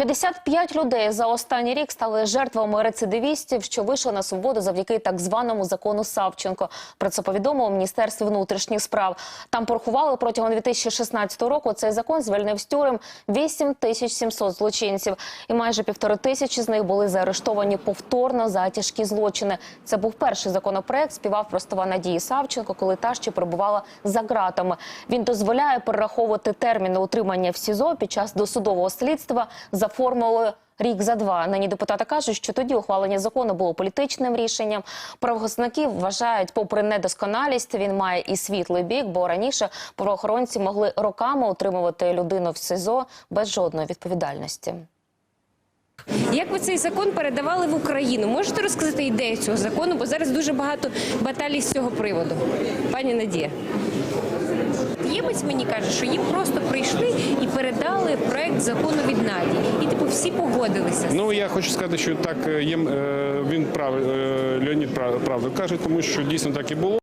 55 людей за останній рік стали жертвами рецидивістів, що вийшли на свободу завдяки так званому закону Савченко. Про це повідомило в Міністерстві внутрішніх справ. Там порахували протягом 2016 року. Цей закон звільнив з тюрем 8700 злочинців, і майже півтори тисячі з них були заарештовані повторно за тяжкі злочини. Це був перший законопроект співавторства Надії Савченко, коли та ще перебувала за ґратами. Він дозволяє перераховувати терміни утримання в СІЗО під час досудового слідства за формулою. Рік за два нині депутати кажуть, що тоді ухвалення закону було політичним рішенням. Правоохоронники вважають, попри недосконалість, він має і світлий бік, бо раніше правоохоронці могли роками утримувати людину в СИЗО без жодної відповідальності. Як ви цей закон передавали в Україну? Можете розказати ідею цього закону? Бо зараз дуже багато баталій з цього приводу. Пані Надія. Ємець мені каже, що їм просто прийшли і передали проект закону від Надії. Всі погодилися. Ну я хочу сказати, що так е, є е, він прав е, Леонід прав- правду каже, тому що дійсно так і було.